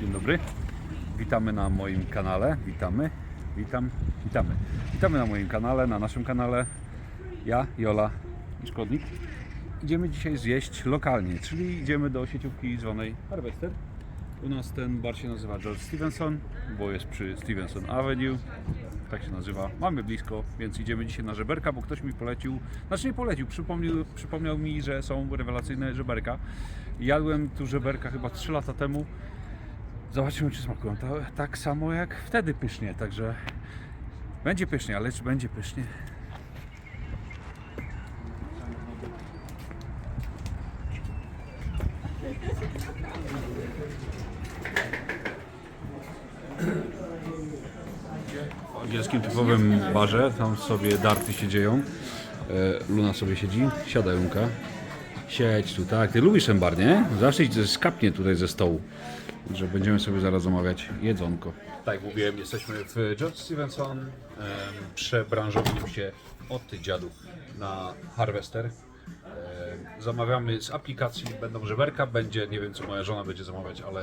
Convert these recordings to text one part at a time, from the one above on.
Dzień dobry. Witamy na moim kanale. Witamy. Witam. Witamy. Witamy na moim kanale, na naszym kanale. Ja, Jola i Szkodnik. Idziemy dzisiaj zjeść lokalnie, czyli idziemy do sieciówki zwanej Harvester. U nas ten bar się nazywa George Stevenson, bo jest przy Stevenson Avenue. Tak się nazywa. Mamy blisko, więc idziemy dzisiaj na żeberka, bo ktoś mi polecił, znaczy nie polecił, przypomniał, przypomniał mi, że są rewelacyjne żeberka. Jadłem tu żeberka chyba 3 lata temu. Zobaczymy, czy smakują. To tak samo jak wtedy pysznie, także będzie pysznie, ale czy będzie pysznie? W angielskim typowym barze, tam sobie darty się dzieją. E, Luna sobie siedzi, siadaj Lunka. Siedź tu, tak. Ty lubisz ten bar, nie? Zawsze skapnie tutaj ze stołu. Że będziemy sobie zaraz zamawiać jedzonko. Tak mówiłem, jesteśmy w George Stevenson. Em, Przebranżowiliśmy się od tych dziadów na Harvester. Zamawiamy z aplikacji, będą żeberka, będzie, nie wiem co moja żona będzie zamawiać, ale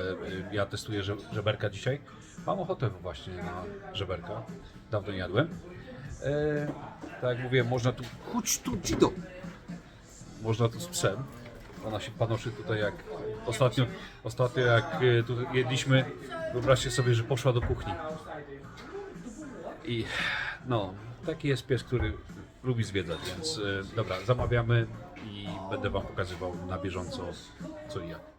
ja testuję że- żeberka dzisiaj. Mam ochotę właśnie na żeberka. Dawno nie jadłem. Tak jak mówiłem, można tu... Chodź tu, Dzido! można tu z psem. Ona się panoszy tutaj jak ostatnio, ostatnio jak e, tu jedliśmy, wyobraźcie sobie, że poszła do kuchni. I no, taki jest pies, który lubi zwiedzać, więc e, dobra, zamawiamy i będę Wam pokazywał na bieżąco co i jak.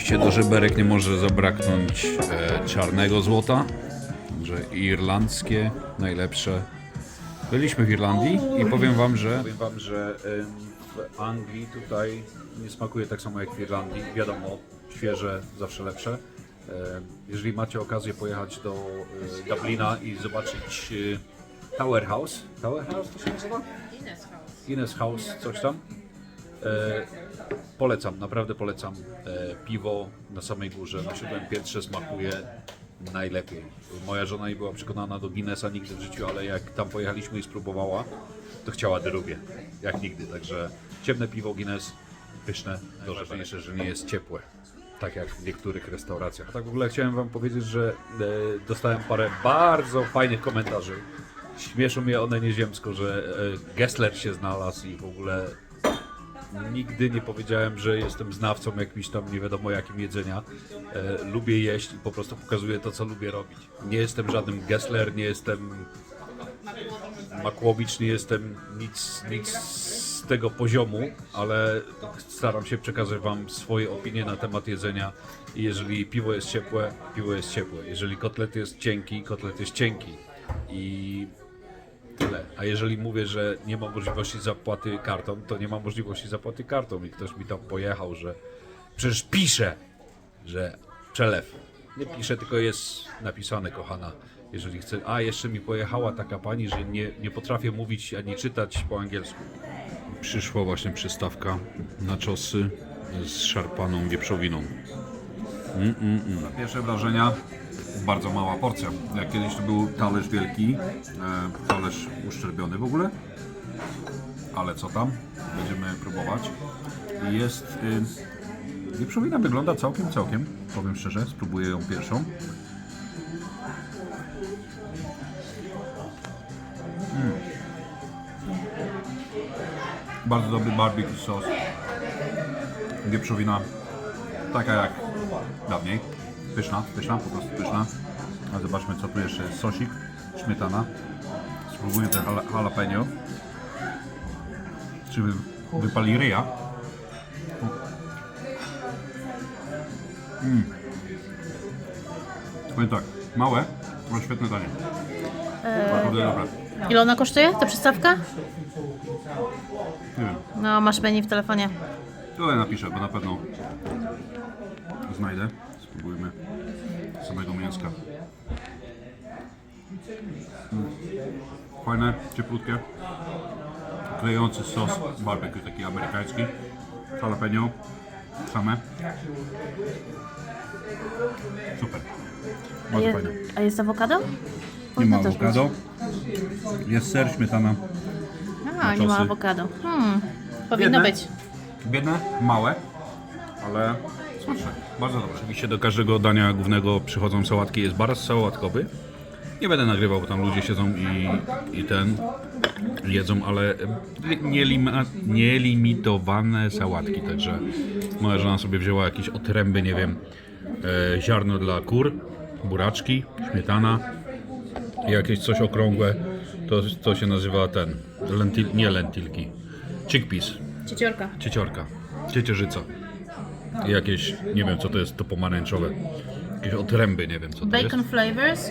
Oczywiście do żeberek nie może zabraknąć e, czarnego złota, że irlandzkie najlepsze. Byliśmy w Irlandii i powiem wam, że powiem wam, że em, w Anglii tutaj nie smakuje tak samo jak w Irlandii. Wiadomo, świeże zawsze lepsze. E, Jeżeli macie okazję pojechać do e, Dublina i zobaczyć e, Tower House, Tower House to się nazywa? Guinness House. Guinness House, coś tam. E, polecam, naprawdę polecam. E, piwo na samej górze, na siódmym piętrze smakuje najlepiej. Moja żona nie była przekonana do Guinnessa nigdy w życiu, ale jak tam pojechaliśmy i spróbowała, to chciała drugie, jak nigdy. Także ciemne piwo Guinness, pyszne, najważniejsze, że nie jest ciepłe. Tak jak w niektórych restauracjach. A tak w ogóle chciałem Wam powiedzieć, że e, dostałem parę bardzo fajnych komentarzy. Śmieszą mnie one nieziemsko, że e, Gessler się znalazł i w ogóle Nigdy nie powiedziałem, że jestem znawcą jakimś tam nie wiadomo jakim jedzenia. E, lubię jeść i po prostu pokazuję to, co lubię robić. Nie jestem żadnym Gessler, nie jestem Makłowicz, nie jestem nic, nic z tego poziomu, ale staram się przekazać Wam swoje opinie na temat jedzenia. I jeżeli piwo jest ciepłe, piwo jest ciepłe. Jeżeli kotlet jest cienki, kotlet jest cienki. I Tyle. A jeżeli mówię, że nie ma możliwości zapłaty kartą, to nie ma możliwości zapłaty kartą. I ktoś mi tam pojechał, że przecież pisze, że przelew. Nie pisze, tylko jest napisane, kochana. Jeżeli chce. A jeszcze mi pojechała taka pani, że nie, nie potrafię mówić ani czytać po angielsku. Przyszła właśnie przystawka na czosy z szarpaną wieprzowiną. Pierwsze wrażenia, bardzo mała porcja. Jak kiedyś to był talerz wielki, e, talerz uszczerbiony w ogóle. Ale co tam? Będziemy próbować. Jest... Y, wieprzowina wygląda całkiem, całkiem, powiem szczerze. Spróbuję ją pierwszą. Mm. Bardzo dobry barbecue sos. Wieprzowina taka jak dawniej. Pyszna, pyszna, po prostu pyszna. A zobaczmy co tu jeszcze jest. Sosik, śmietana. Spróbuję te jala- jalapeno. Czy wy, wypali ryja? Mm. Powiem tak, małe, ale świetne danie. Naprawdę dobre. Ile ona kosztuje, ta przystawka? Nie wiem, No, masz menu w telefonie. tutaj napiszę, bo na pewno znajdę. Spróbujmy samego mięska. Mm. Fajne, cieplutkie. Klejący sos barbecue, taki amerykański. Jalapeno. same. Super. A, Bardzo je, fajne. a jest awokado? Nie ma awokado. Jest ser, śmietana. A, nie ma awokado. Hmm, powinno Biedne. być. Biedne, małe, ale Bardzo dobre. Oczywiście do każdego dania głównego przychodzą sałatki. Jest bar sałatkowy. Nie będę nagrywał, bo tam ludzie siedzą i, i ten jedzą, ale nielima, nielimitowane sałatki. Także moja żona sobie wzięła jakieś otręby, nie wiem, e, ziarno dla kur, buraczki, śmietana i jakieś coś okrągłe. To, to się nazywa ten, lentil, nie lentilki, chickpeas. Cieciorka. Cieciorka, ciecierzyca. I jakieś, nie wiem co to jest, to pomarańczowe. Jakieś otręby, nie wiem co to Bacon jest. flavors.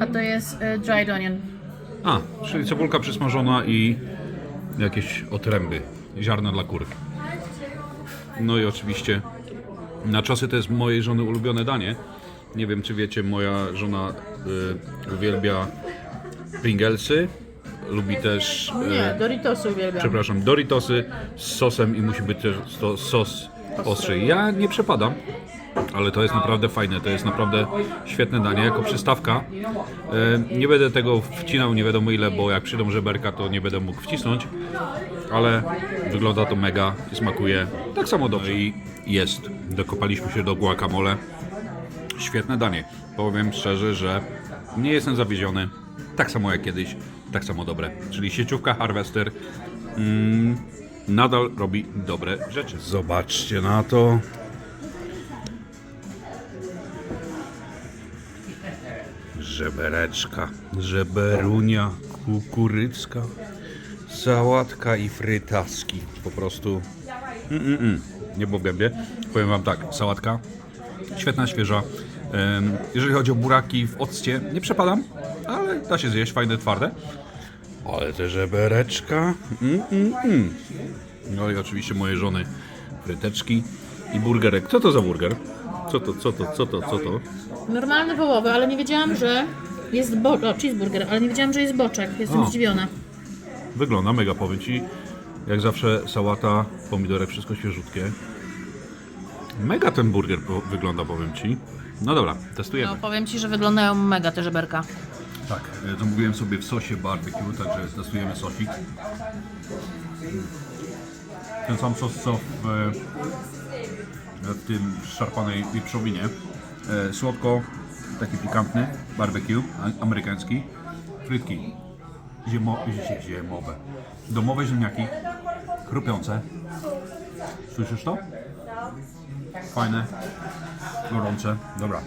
A to jest y, dried onion. A, czyli cebulka przysmażona i jakieś otręby, ziarna dla kur. No i oczywiście na czasy to jest mojej żony ulubione danie. Nie wiem czy wiecie, moja żona y, uwielbia Pringlesy, lubi też... Nie, Doritosy uwielbiam. przepraszam, Doritosy z sosem i musi być też to sos ostry. Ja nie przepadam, ale to jest naprawdę fajne, to jest naprawdę świetne danie. Jako przystawka e, nie będę tego wcinał nie wiadomo ile, bo jak przyjdą żeberka to nie będę mógł wcisnąć, ale wygląda to mega smakuje tak samo dobrze. I jest, dokopaliśmy się do guacamole. Świetne danie. Powiem szczerze, że nie jestem zawiedziony. Tak samo jak kiedyś, tak samo dobre. Czyli sieciówka Harvester mm, nadal robi dobre rzeczy. Zobaczcie na to. Żebereczka, żeberunia, kukurycka, sałatka i frytaski. Po prostu Mm-mm-mm. niebo w gębie. Powiem wam tak, sałatka świetna, świeża. Jeżeli chodzi o buraki w occie, nie przepadam, ale da się zjeść, fajne, twarde. Ale te żebereczka. Mm, mm, mm. No i oczywiście moje żony fryteczki i burgerek. Co to za burger? Co to, co to, co to, co to? Normalny wołowy, ale nie wiedziałam, że jest bo... o, cheeseburger, ale nie wiedziałam, że jest boczek. Jestem O. zdziwiona. Wygląda mega, powiem Ci. Jak zawsze sałata, pomidorek, wszystko świeżutkie. Mega ten burger po- wygląda, powiem Ci. No dobra, testujemy. No, powiem Ci, że wyglądają mega te żeberka. Tak, e, zamówiłem sobie w sosie barbecue, także testujemy sosik. Ten sam sos co w, e, w tym szarpanej wieprzowinie. E, Słodko, taki pikantny, barbecue, amerykański. Frytki Ziemo, zie- ziemowe. Domowe ziemniaki, chrupiące. Słyszysz to? Fajne, gorące. Dobra,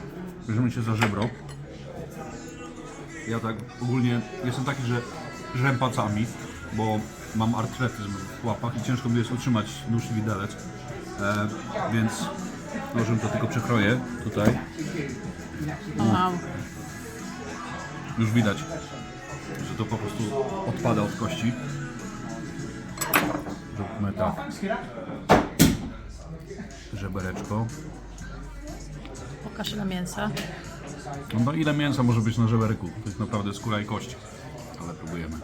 bierzemy się za żebro. Ja tak ogólnie jestem taki, że żrem palcami, bo mam artretyzm w łapach i ciężko mi jest utrzymać nóż i widelec. E, więc nożem to tylko przekroję tutaj. Wow. Już widać, że to po prostu odpada od kości. Zróbmy tak. Żebereczko. Pokaż ile mięsa. No, ile mięsa może być na żeberku? To jest naprawdę skóra i kość. Ale próbujemy.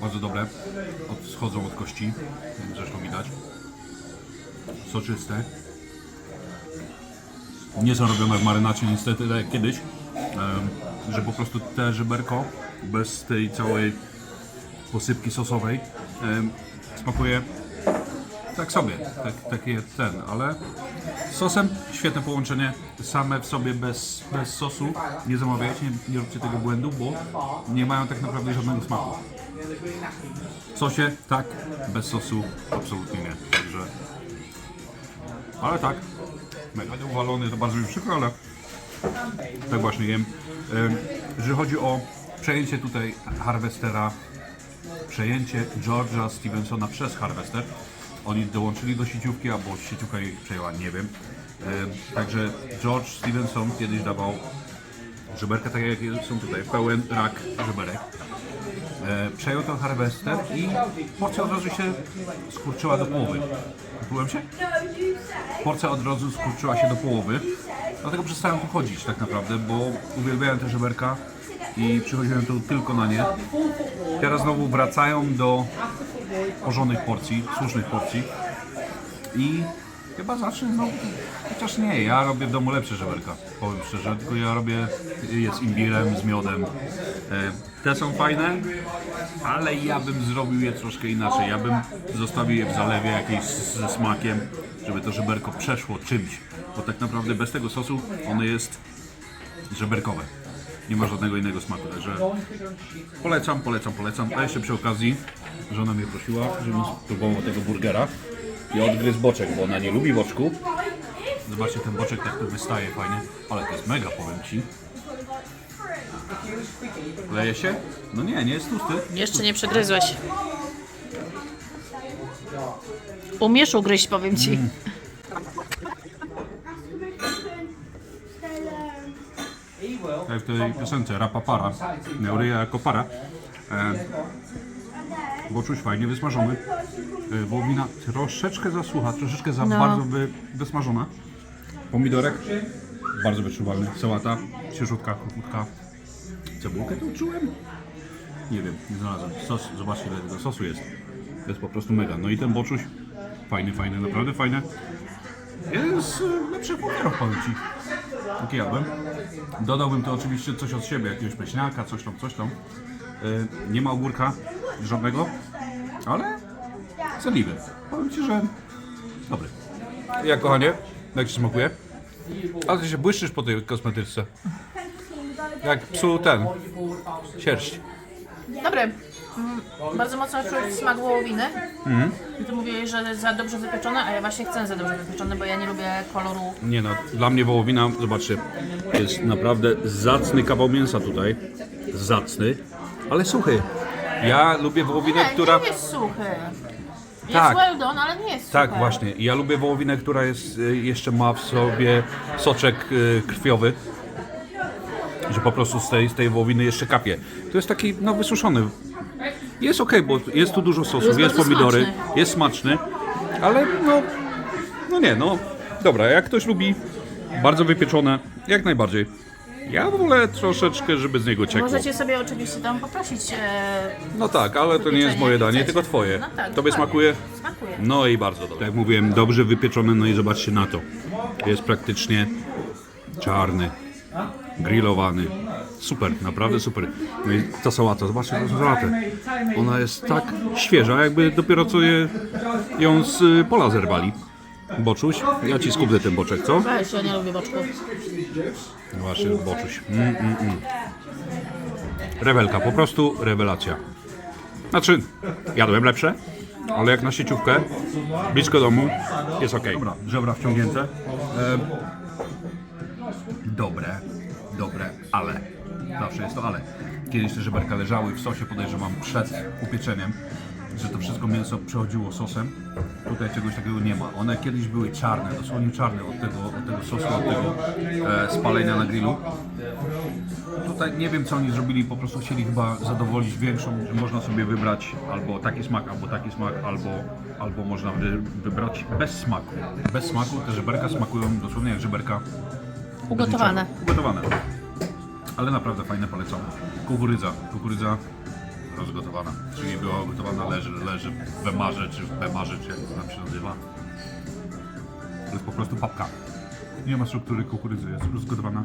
Bardzo dobre. Od, schodzą od kości. Zresztą widać. Soczyste. Nie są robione w marynacie niestety tak jak kiedyś. Że po prostu te żeberko bez tej całej posypki sosowej smakuje tak sobie, tak, takie ten, ale z sosem świetne połączenie, same w sobie bez, bez sosu, nie zamawiajcie, nie, nie róbcie tego błędu, bo nie mają tak naprawdę żadnego smaku. W sosie tak, bez sosu absolutnie nie, także... Ale tak, mega uwalony, to bardzo mi przykro, ale tak właśnie jem. Em, Jeżeli chodzi o przejęcie tutaj Harvestera przejęcie George'a Stevensona przez Harvester. Oni dołączyli do sieciówki, albo sieciówka ich przejęła, nie wiem. E, Także George Stevenson kiedyś dawał żeberkę, tak jak są tutaj, pełen rak żeberek. E, Przejął ten Harvester i porcja od razu się skurczyła do połowy. Kupiłem się? Porcja od razu skurczyła się do połowy. Dlatego przestałem tu chodzić tak naprawdę, bo uwielbiałem te żeberka i przychodziłem tu tylko na nie. Teraz znowu wracają do porządnych porcji, słusznych porcji. I chyba zacznę znowu, chociaż nie, ja robię w domu lepsze żeberka, powiem szczerze, tylko ja robię je z imbirem, z miodem. E, Te są fajne, ale ja bym zrobił je troszkę inaczej. Ja bym zostawił je w zalewie jakimś ze smakiem, żeby to żeberko przeszło czymś, bo tak naprawdę bez tego sosu ono jest żeberkowe. Nie ma żadnego innego smaku, także polecam, polecam, polecam. A jeszcze przy okazji żona mnie prosiła, żebym spróbował tego burgera i odgryzł boczek, bo ona nie lubi boczku. Zobaczcie, ten boczek tak tu wystaje fajnie, ale to jest mega, powiem Ci. Leje się? No nie, nie jest tłusty. Jeszcze nie przegryzłeś. Umiesz ugryźć, powiem ci. Jak w tej piosence Rapapara, Neuryja jako para. E, boczuś fajnie wysmażony. E, wołowina troszeczkę zasłucha, troszeczkę za No. bardzo wy, wysmażona. Pomidorek bardzo wyczuwalny. Sałata świeżutka, krótka. Cebulkę tu czułem? Nie wiem, nie znalazłem. Sos, zobaczcie ile tego sosu jest. To jest po prostu mega. No i ten boczuś fajny, fajny, naprawdę fajny. Z e, lepszych burgerów powiem Ci. Taki jadłem. Dodałbym to oczywiście coś od siebie, jakiegoś pleśniaka, coś tam, coś tam. Yy, nie ma ogórka żadnego, ale zjadliwy. Powiem Ci, że dobry. Jak kochanie? Jak Ci smakuje? Ale Ty się błyszczysz po tej kosmetyczce. Jak psu ten, sierść. Dobry. Mm, Bardzo mocno czuć smak wołowiny. I ty mówiłeś, że za dobrze wypieczone, a ja właśnie chcę za dobrze wypieczone, bo ja nie lubię koloru. Nie no, dla mnie wołowina, zobaczcie, jest naprawdę zacny kawał mięsa tutaj. Zacny, ale suchy. Ja lubię wołowinę, Nie, która... nie jest suchy. Jest Tak. well done, ale nie jest Tak, suchy. właśnie. Ja lubię wołowinę, która jest, y, jeszcze ma w sobie soczek y, krwiowy. Że po prostu z tej, z tej wołowiny jeszcze kapie. To jest taki, no, wysuszony. Jest ok, bo jest tu dużo sosów, Jest jest, pomidory, smaczny. jest smaczny, ale no, no nie, no, dobra, jak ktoś lubi bardzo wypieczone, jak najbardziej. Ja wolę troszeczkę, żeby z niego ciekło. Możecie sobie oczywiście tam poprosić. E, No tak, ale to nie jest moje danie, tylko twoje. No tak, Tobie smakuje? Smakuje. No i bardzo dobrze. Tak jak mówiłem, dobrze wypieczone, no i zobaczcie na to. Jest praktycznie czarny, grillowany. Super, naprawdę super. No i ta sałata, zobaczcie tę sałatę. Ona jest tak świeża, jakby dopiero co je, ją z y, pola zerwali. Boczuś, ja ci skubnę ten boczek, co? Weź, ja nie lubię boczków. Właśnie, boczuś. Mm, mm, mm. Rewelka, po prostu rewelacja. Znaczy, jadłem lepsze, ale jak na sieciówkę, blisko domu, jest ok. Dobra, żebra wciągnięte. E, dobre, dobre, ale. Zawsze jest to ale. Kiedyś te żeberka leżały w sosie, podejrzewam, przed upieczeniem, że to wszystko mięso przechodziło sosem. Tutaj czegoś takiego nie ma. One kiedyś były czarne, dosłownie czarne od tego, od tego sosu, od tego e, spalenia na grillu. Tutaj nie wiem co oni zrobili, po prostu chcieli chyba zadowolić większą, że można sobie wybrać albo taki smak, albo taki smak, albo, albo można wy, wybrać bez smaku. Bez smaku te żeberka smakują dosłownie jak żeberka Ugotowane. Ugotowane. Ale naprawdę fajne polecam. Kukurydza, kukurydza rozgotowana, czyli była gotowana, leży, leży w bemarze, czy w bemarze, czy jak to tam się nazywa. To jest po prostu papka. Nie ma struktury kukurydzy, jest rozgotowana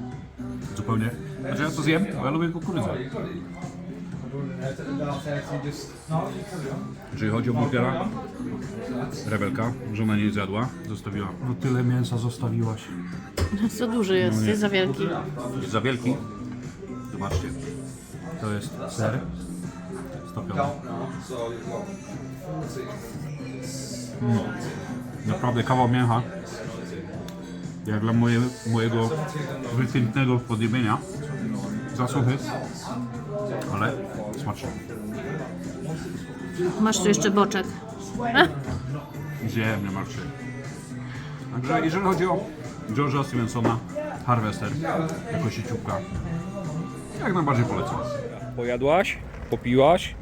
zupełnie. Znaczy ja to zjem, bo ja lubię kukurydzę. Jeżeli chodzi o burgera, rewelka, żona nie zjadła, zostawiła. No tyle mięsa zostawiłaś. Co duży jest, jest za wielki. Jest za wielki. Zobaczcie. To jest ser stopiony. Mm. Naprawdę kawał mięcha. Jak dla moje, mojego wykwintnego podjebienia. Zasuchy. Ale smaczny. Masz tu jeszcze boczek. Zjem, nie martw się. Także jeżeli chodzi o George'a Stevensona, Harvester, jako sieciówka, jak najbardziej polecam. Pojadłaś, popiłaś,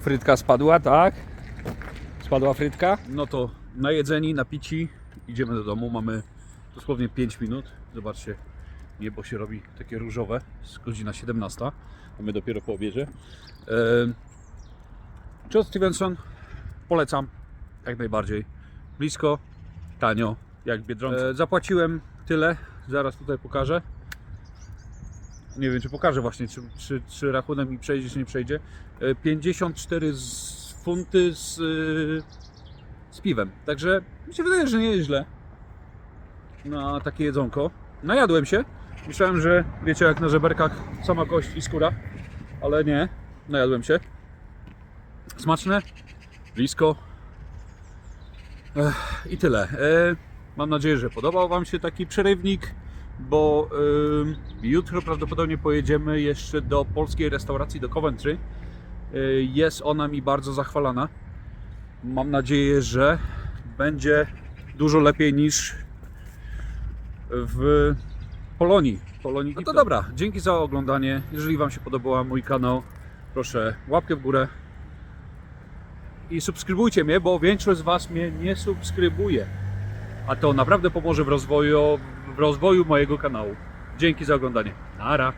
frytka spadła, tak? Spadła frytka? No to najedzeni, napici, idziemy do domu, mamy dosłownie 5 minut. Zobaczcie, niebo się robi takie różowe, jest godzina 17, a my dopiero po obiedzie. John Stevenson, polecam, jak najbardziej. Blisko, tanio jak w Biedronce. E, zapłaciłem tyle, zaraz tutaj pokażę. Nie wiem, czy pokażę właśnie, czy, czy, czy rachunek mi przejdzie, czy nie przejdzie. E, 54 z funty z, y, z piwem. Także mi się wydaje, że nie jest źle na takie jedzonko. Najadłem się. Myślałem, że wiecie, jak na żeberkach sama kość i skóra, ale nie. Najadłem się. Smaczne, blisko. Ech, I tyle. E, mam nadzieję, że podobał Wam się taki przerywnik, bo jutro prawdopodobnie pojedziemy jeszcze do polskiej restauracji do Coventry. E, jest ona mi bardzo zachwalana. Mam nadzieję, że będzie dużo lepiej niż w Polonii. Polonii. No to dobra, dzięki za oglądanie. Jeżeli Wam się podobał mój kanał, proszę łapkę w górę i subskrybujcie mnie, bo większość z Was mnie nie subskrybuje. A to naprawdę pomoże w rozwoju, w rozwoju mojego kanału. Dzięki za oglądanie. Nara.